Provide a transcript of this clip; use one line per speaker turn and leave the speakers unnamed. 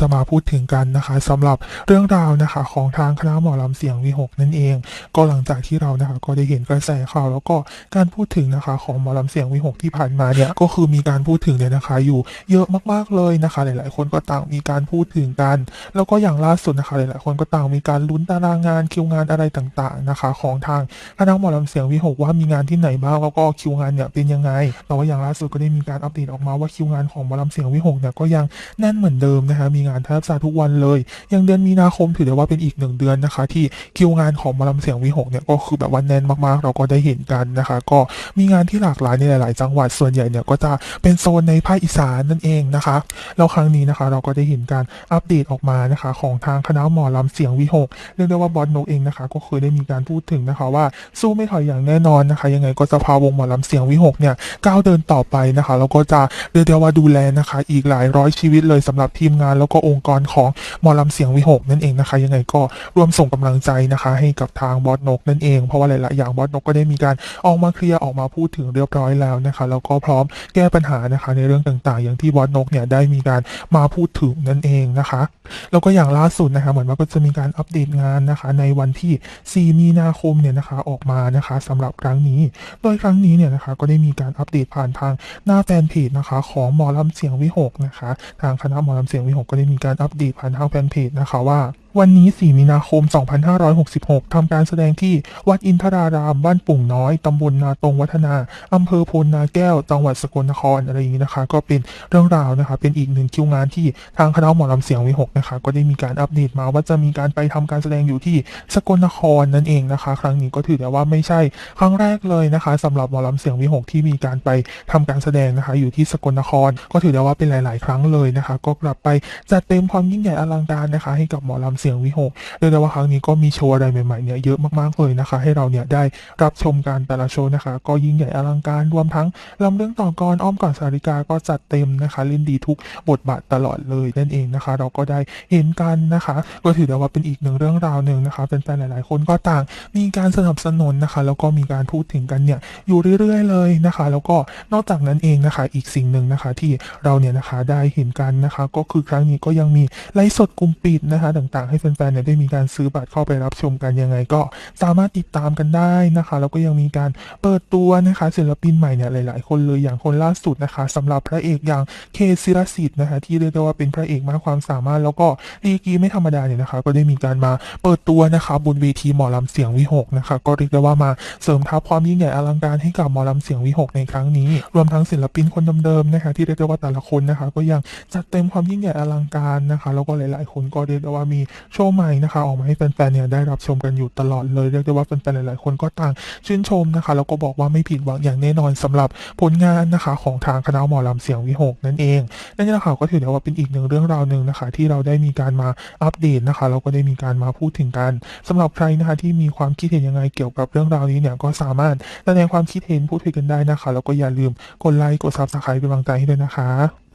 จะมาพูดถึงกันนะคะสำหรับเรื่องราวนะคะของทางคณะหมอลำเสียงวีหกนั่นเอง ก็หลังจากที่เรานะคะก็ได้เห็นกระแสข่าวแล้วก็การพูดถึงนะคะของหมอลำเสียงวีหกที่ผ่านมาเนี่ยก็คือมีการพูดถึงเนี่ยนะคะอยู่เยอะมากๆเลยนะคะ หลาย ๆ คนก็ต่างมีการพูดถึงกัน แล้วก็อย่างล่าสุดนะคะหลาย ๆ คนก็ต่างมีการลุ้นตารางงานคิวงานอะไรต่าง ๆนะคะ ของทางคณะหมอลำเสียงวีหกว่ามีงานที่ไหนบ้างแล้วก็คิวงานเนี่ยเป็นยังไงแต่ว่าอย่างล่าสุดก็ได้มีการอัปเดตออกมาว่าคิวงานของหมอลำเสียงวีหกเนี่ยก็ยังแน่นเหมือนเดิมนะคะมีงานแทบจะทุกวันเลยยังเดือนมีนาคมถือได้ว่าเป็นอีกหนึ่งเดือนนะคะ ที่คิวงานของมอลำเสียงวีหกเนี่ยก็คือแบบว่าแน่นมากๆ เราก็ได้เห็นกันนะคะ ก็มีงานที่หลากหลายในหลาย ๆ จังหวัดส่วนใหญ่เนี่ยก็จะเป็นโซนในภาคอีสานนั่นเองนะคะแล้วครั้งนี้นะคะ เราก็ได้เห็นการอัปเดตออกมานะคะ ของทางคณะหมอลำเสียงวีหกเรียกได้ว่าบอสนกเองนะคะ ก็เคยได้มีการพูดถึงนะคะ ว่าสู้ไม่ถอยอย่างแน่นอนนะคะ ยังไงก็จะพาวงหมอลำเสียงวีหกเนี่ยก้าวเดินต่อไปนะคะแล้วก็จะเรียกได้ว่าดูแลนะคะ อีกหลายร้อยชีวิตเลยสำหรับทีมงานแล้วก็องค์กรของมอลำเสียงวิหกนั่นเองนะคะ ยังไงก็ร่วมส่งกำลังใจนะคะ ให้กับทางบอสนกนั่นเอง เพราะว่าหลายๆอย่างบอสนกก็ได้มีการออกมาเคลียร์ออกมาพูดถึงเรียบร้อยแล้วนะคะ แล้วก็พร้อมแก้ปัญหานะคะในเรื่องต่างๆ อย่างที่บอสนกเนี่ยได้มีการมาพูดถึงนั่นเองนะคะ แล้วก็อย่างล่าสุดนะคะเหมือนว่าก็จะมีการอัปเดตงานนะคะ ในวันที่ 4 มีนาคมเนี่ยนะคะออกมานะคะสำหรับครั้งนี้ โดยครั้งนี้เนี่ยนะคะก็ได้มีการอัปเดตผ่านทางหน้าแฟนเพจนะคะ ของหมอลำเสียงวิหกนะคะ ทางคณะหมอลำเสียงวิหกก็ได้มีการอัปเดตผ่านทางแฟนเพจนะคะว่าวันนี้ 4 มีนาคม 2566 ทำการแสดงที่วัดอินทราราม บ้านปุ่งน้อย ตำบลนาตรงวัฒนา อำเภอพลนาแก้ว จังหวัดสกลนคร อะไรอย่างนี้นะคะ ก็เป็นเรื่องราวนะคะ เป็นอีกหนึ่งคิวงานที่ทางคณะหมอลำเสียงวิหกนะคะ ก็ได้มีการอัปเดตมาว่าจะมีการไปทำการแสดงอยู่ที่สกลนครนั่นเองนะคะ ครั้งนี้ก็ถือได้ว่าไม่ใช่ครั้งแรกเลยนะคะสำหรับหมอลำเสียงวิหกที่มีการไปทำการแสดงนะคะ อยู่ที่สกลนคร ก็ถือได้ว่าเป็นหลาย ๆ ครั้งเลยนะคะ ก็กลับไปจัดเต็มความยิ่งใหญ่อลังการนะคะ ให้กับหมอลำเสียงวิหกเรียกได้ว่าครั้งนี้ก็มีโชว์อะไรใหม่ๆเนี่ยเยอะมากๆเลยนะคะ ให้เราเนี่ยได้รับชมการแต่ละโชว์นะคะ ก็ยิ่งใหญ่อลังการรวมทั้งลำเรื่องต่อกรอ้อมก่อนสาริกาก็จัดเต็มนะคะเล่นดีทุกบทบาทตลอดเลยนั่นเองนะคะ เราก็ได้เห็นกันนะคะ ก็ถือได้ว่าเป็นอีกหนึ่งเรื่องราวหนึ่งนะคะแฟนๆหลายๆ คนก็ต่างมีการสนับสนุนนะคะ แล้วก็มีการพูดถึงกันเนี่ยอยู่เรื่อยๆเลยนะคะ แล้วก็นอกจากนั้นเองนะคะ อีกสิ่งหนึ่งนะคะที่เราเนี่ยนะคะได้เห็นกันนะคะ ก็คือครั้งนี้ก็ยังมีไลฟ์สดกลุ่มปิดนะคะต่างๆให้แฟนๆเนี่ยได้มีการซื้อบัตรเข้าไปรับชมกันยังไงก็สามารถติดตามกันได้นะคะ แล้วก็ยังมีการเปิดตัวนะคะ ศิลปินใหม่เนี่ยหลาย ๆ คนเลยอย่างคนล่าสุดนะคะสำหรับพระเอกอย่างเคศิรสิทธิ์นะคะ ที่เรียกได้ว่าเป็นพระเอกมากความสามารถ แล้วก็ดีกีไม่ธรรมดาเนี่ยนะคะ ก็ได้มีการมาเปิดตัวนะคะบนเวทีหมอลำเสียงวิหกนะคะ ก็เรียกได้ว่ามาเสริมทัพความยิ่งใหญ่อลังการให้กับหมอลำเสียงวิหกในครั้งนี้ รวมทั้งศิลปินคนเดิมๆนะคะ ที่เรียกได้ว่าแต่ละคนนะคะ ก็ยังจัดเต็มความยิ่งใหญ่อลังการนะคะ แล้วก็หลาย ๆ คนก็เรียกได้ว่ามีโชว์ใหม่นะคะออกมาให้แฟนๆเนี่ยได้รับชมกันอยู่ตลอดเลยเรียกได้ว่าแฟนๆหลายๆคนก็ต่างชื่นชมนะคะแล้วก็บอกว่าไม่ผิดหวังอย่างแน่นอนสำหรับผลงานนะคะของทางคณะหมอลำเสียงวิหกนั่นเองนั่นแหละค่ะก็ถือได้ว่าเป็นอีกหนึ่งเรื่องราวหนึ่งนะคะ ที่เราได้มีการมาอัปเดตนะคะแล้วก็ได้มีการมาพูดถึงกันสำหรับใครนะคะที่มีความคิดเห็นยังไงเกี่ยวกับเรื่องราวนี้เนี่ยก็สามารถแสดงความคิดเห็นพูดคุยกันได้นะคะ แล้วก็อย่าลืมกดไลค์กดซับสไครป์เป็นกำลังใจให้ด้วยนะคะ